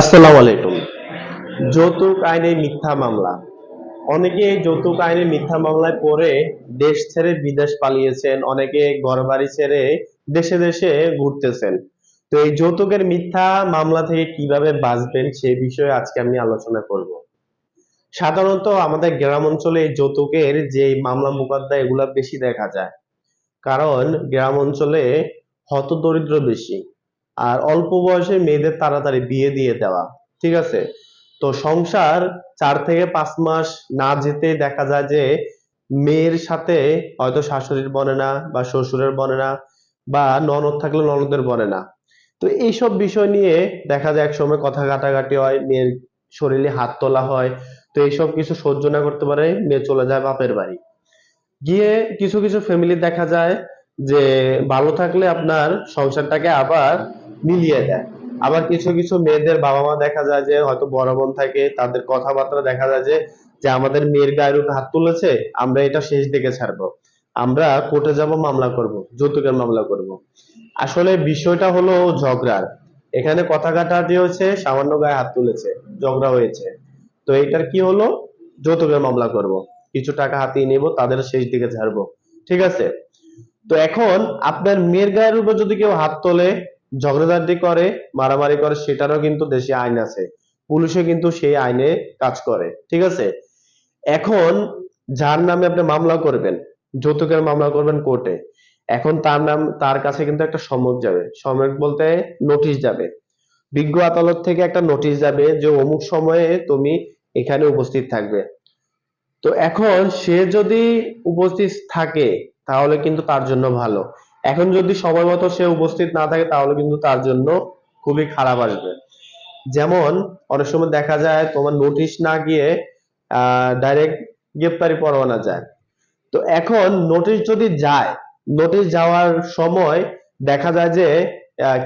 আলাইকুম। যৌতুক আইনে মিথ্যা মামলা। অনেকে যৌতুক আইনে মিথ্যা মামলায় দেশ ছেড়ে বিদেশ পালিয়েছেন, অনেকে ঘর বাড়ি ছেড়ে দেশে দেশে ঘুরতেছেন। তো এই যৌতুকের মিথ্যা মামলা থেকে কীভাবে বাঁচবেন সে বিষয়ে আজকে আমি আলোচনা করব। সাধারণত আমাদের গ্রাম অঞ্চলে যৌতুকের যে মামলা মোকদ্দা এগুলা বেশি দেখা যায়। কারণ গ্রাম অঞ্চলে হত দরিদ্র বেশি। আর অল্প বয়সে মেয়েদের তাড়াতাড়ি বিয়ে দিয়ে দেওয়া, ঠিক আছে? তো সংসার চার থেকে পাঁচ মাস না যেতে দেখা যায় যে মেয়ের সাথে হয়তো শাশুড়ির বনে না বা শ্বশুরের বনে না বা ননদ থাকলে ননদের বনে না। তো এইসব বিষয় নিয়ে দেখা যায় একসময় কথা কাটাকাটি হয়, মেয়ের শরীরে হাত তোলা হয়, তো এইসব কিছু সহ্য না করতে পারে, মেয়ে চলে যায় বাপের বাড়ি। গিয়ে কিছু কিছু ফ্যামিলি দেখা যায় যে ভালো থাকলে আপনার সংসারটাকে আবার মিলিয়ে দেয়। আবার কিছু কিছু মেয়েদের বাবা মা দেখা যায় যে, হয়তো বড় বোন থাকে, তাদের কথাবার্তা দেখা যায় যে আমাদের মেয়ের গায়ের উপর হাত তুলেছে, আমরা এটা শেষ দিকে ছাড়বো। আমরা কোর্টে যাব, মামলা করব, যৌতুকের মামলা করব। আসলে বিষয়টা হলো ঝগড়ার। এখানে কথা কাটা কাটাকাটি হয়েছে, সামান্য গায়ে হাত তুলেছে, ঝগড়া হয়েছে। তো এটার কি হলো? যৌতুকের মামলা করব। কিছু টাকা হাতিয়ে নেব, তাদের শেষ দিকে ছাড়বো। ঠিক আছে? তো এখন আপনার মেয়ের গায়ের উপর যদি কেউ হাত তোলে ঝগড়াঝাটি করে, মারামারি করে, সেটারও কিন্তু দেশে আইন আছে। পুলিশে কিন্তু সেই আইনে কাজ করে, ঠিক আছে? এখন যার নামে আপনি মামলা করবেন, যৌতুকের মামলা করবেন কোর্টে, এখন তার নাম, তার কাছে কিন্তু একটা সমক যাবে। সমক বলতে নোটিশ যাবে। বিজ্ঞ আদালত থেকে একটা নোটিশ যাবে যে অমুক সময়ে তুমি এখানে উপস্থিত থাকবে। তো এখন সে যদি উপস্থিত থাকে, তাহলে কিন্তু তার জন্য ভালো। এখন যদি সময় মতো সে উপস্থিত না থাকে, তাহলে কিন্তু তার জন্য খুবই খারাপ আসবে। যেমন, অনেক সময় দেখা যায় তোমার নোটিশ না গিয়ে ডাইরেক্ট গ্রেপ্তারি পরোয়ানা যায়। তো এখন নোটিশ যদি যায় নোটিশ যাওয়ার সময় দেখা যায় যে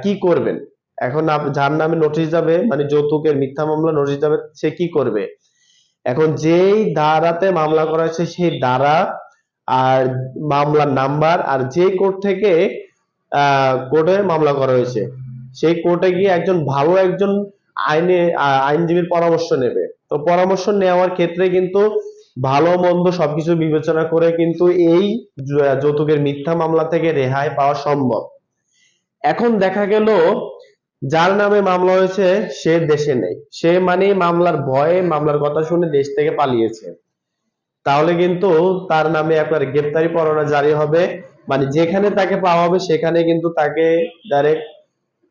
কি করবেন? এখন যার নামে নোটিশ যাবে মানে যৌতুকের মিথ্যা মামলা নোটিশ যাবে, সে কি করবে? এখন যেই ধারাতে মামলা করা হয়েছে সেই ধারা আর মামলার নাম্বার আর যে কোর্ট থেকে কোর্টে মামলা করা হয়েছে, সেই কোর্টে গিয়ে একজন ভালো একজন আইনে আইনজীবীর পরামর্শ নেবে। তো পরামর্শ নেওয়ার ক্ষেত্রে কিন্তু ভালো মন্দ সবকিছু বিবেচনা করে কিন্তু এই যৌতুকের মিথ্যা মামলা থেকে রেহাই পাওয়া সম্ভব। এখন দেখা গেল যার নামে মামলা হয়েছে, সে দেশে নেই। সে মানে মামলার ভয়ে, মামলার কথা শুনে দেশ থেকে পালিয়েছে। তাহলে কিন্তু তার নামে একবার গ্রেপ্তারি পরোয়ানা জারি হবে। মানে যেখানে তাকে পাওয়া হবে, সেখানে কিন্তু তাকে ডাইরেক্ট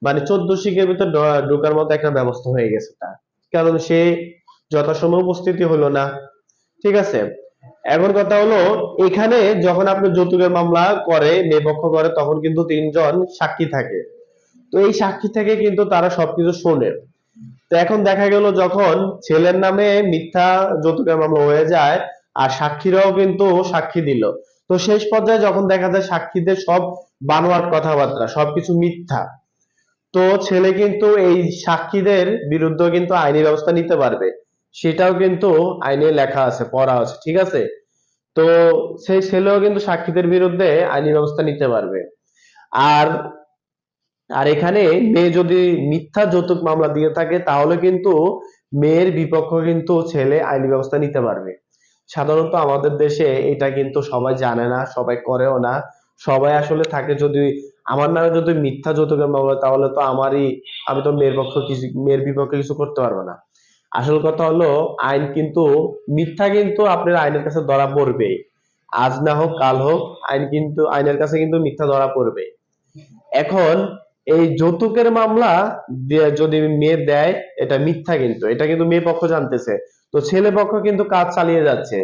মানে চোদ্দ শিখের ভিতর ঢোকার মতো একটা ব্যবস্থা হয়ে গেছে তার। কারণ সে যথাসময় উপস্থিতি হলো না। ঠিক আছে? এখন কথা হলো, এখানে যখন আপনি যৌতুকের মামলা করে মেপক্ষ করে, তখন কিন্তু তিনজন সাক্ষী থাকে। তো এই সাক্ষী থেকে কিন্তু তারা সবকিছু শোনে। তো এখন দেখা গেল যখন ছেলের নামে মিথ্যা যৌতুকের মামলা হয়ে যায় আর সাক্ষীরাও কিন্তু সাক্ষী দিল। তো শেষ পর্যায়ে যখন দেখা যায় সাক্ষীদের সব বানোয়াট কথাবার্তা, সবকিছু মিথ্যা, তো ছেলে কিন্তু এই সাক্ষীদের বিরুদ্ধে কিন্তু আইনি ব্যবস্থা নিতে পারবে। সেটাও কিন্তু আইনে লেখা আছে, পড়া আছে, ঠিক আছে? তো সেই ছেলেও কিন্তু সাক্ষীদের বিরুদ্ধে আইনি ব্যবস্থা নিতে পারবে। আর আর এখানে মেয়ে যদি মিথ্যা যৌতুক মামলা দিয়ে থাকে, তাহলে কিন্তু মেয়ের বিপক্ষ কিন্তু ছেলে আইনি ব্যবস্থা নিতে পারবে। সাধারণত আমাদের দেশে এটা কিন্তু সবাই জানে না, সবাই করেও না। সবাই আসলে থাকে যদি আমার নামে যদি মিথ্যা যৌতুকের মামলা, তাহলে তো আমারই, আমি তো মেয়ের পক্ষ কিছু, মেয়ের বিপক্ষে কিছু করতে পারব না। আসল কথা হলো, আইন কিন্তু, মিথ্যা কিন্তু আপনার আইনের কাছে ধরা পড়বে আজ না হোক, কাল হোক, আইন কিন্তু, আইনের কাছে কিন্তু মিথ্যা ধরা পড়বে এখন এই যৌতুকের মামলা যদি মেয়ে দেয়, এটা মিথ্যা কিন্তু। এটা কিন্তু মেয়ে পক্ষ জানতেছে। তো ছেলে পক্ষ কিন্তু কাজ চালিয়ে যাচ্ছে।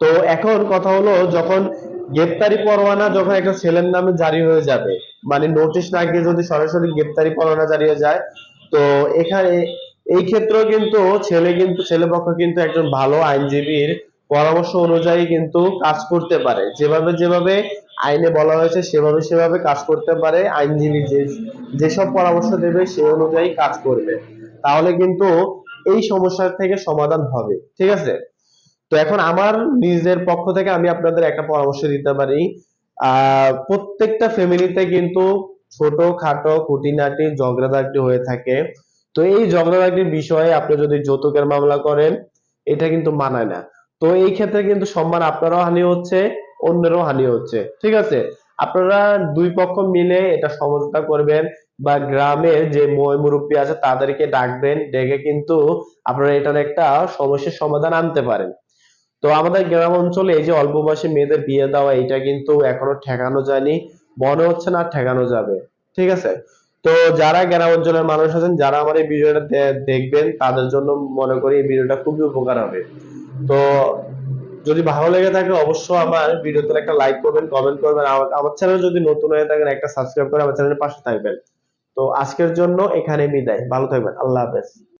তো এখন কথা হলো, যখন গ্রেপ্তারি পরোয়ানা যখন একটা ছেলের নামে জারি হয়ে যাবে মানে নোটিশ না গিয়ে যদি সরাসরি গ্রেপ্তারি পরোয়ানা জারি হয়ে যায়, তো এখানে এই ক্ষেত্রেও কিন্তু ছেলে কিন্তু, ছেলে পক্ষ কিন্তু একজন ভালো আইনজীবীর পরামর্শ অনুযায়ী কিন্তু কাজ করতে পারে। যেভাবে যেভাবে আইনে বলা হয়েছে সেভাবে সেভাবে কাজ করতে পারে, আইনজীবী যে, যেসব পরামর্শ দেবে সে অনুযায়ী কাজ করবে। তাহলে কিন্তু এই সমস্যার থেকে সমাধান হবে, ঠিক আছে? তো এখন আমার নিজের পক্ষ থেকে আমি আপনাদের একটা পরামর্শ দিতে পারি। প্রত্যেকটা ফ্যামিলিতে কিন্তু ছোট খাটো খুঁটিনাটি, ঝগড়াঝাটি হয়ে থাকে। তো এই ঝগড়াঝাটির বিষয়ে আপনি যদি যৌতুকের মামলা করেন, এটা কিন্তু মানায় না। তো এই ক্ষেত্রে কিন্তু সম্মান আপনারও হানি হচ্ছে। অন্যেরও হানি হচ্ছে। ঠিক আছে? আপনারা দুই পক্ষ মিলে এটা সমঝোতা করবেন বা গ্রামের যে ময় মুরব্বী আছে তাদেরকে ডাকবেন, ডেকে কিন্তু আপনারা এটার একটা সমস্যার সমাধান আনতে পারেন। তো আমাদের গ্রাম অঞ্চলে এই যে অল্প বয়সী মেয়েদের বিয়ে দেওয়া, এটা কিন্তু এখনও ঠেকানো যায়নি। মনে হচ্ছে না ঠেকানো যাবে। ঠিক আছে? তো যারা গ্রাম অঞ্চলের মানুষ আছেন, যারা আমার এই ভিডিওটা দেখবেন, তাদের জন্য মনে করি এই ভিডিওটা খুবই উপকার হবে। তো যদি ভালো লেগে থাকে, অবশ্যই আমার ভিডিওতে একটা লাইক করবেন কমেন্ট করবেন। আমার- চ্যানেল যদি নতুন হয়ে থাকেন, একটা সাবস্ক্রাইব করে আমার চ্যানেলের পাশে থাকবেন। তো আজকের জন্য এখানে বিদায়। ভালো থাকবেন। আল্লাহ হাফেজ।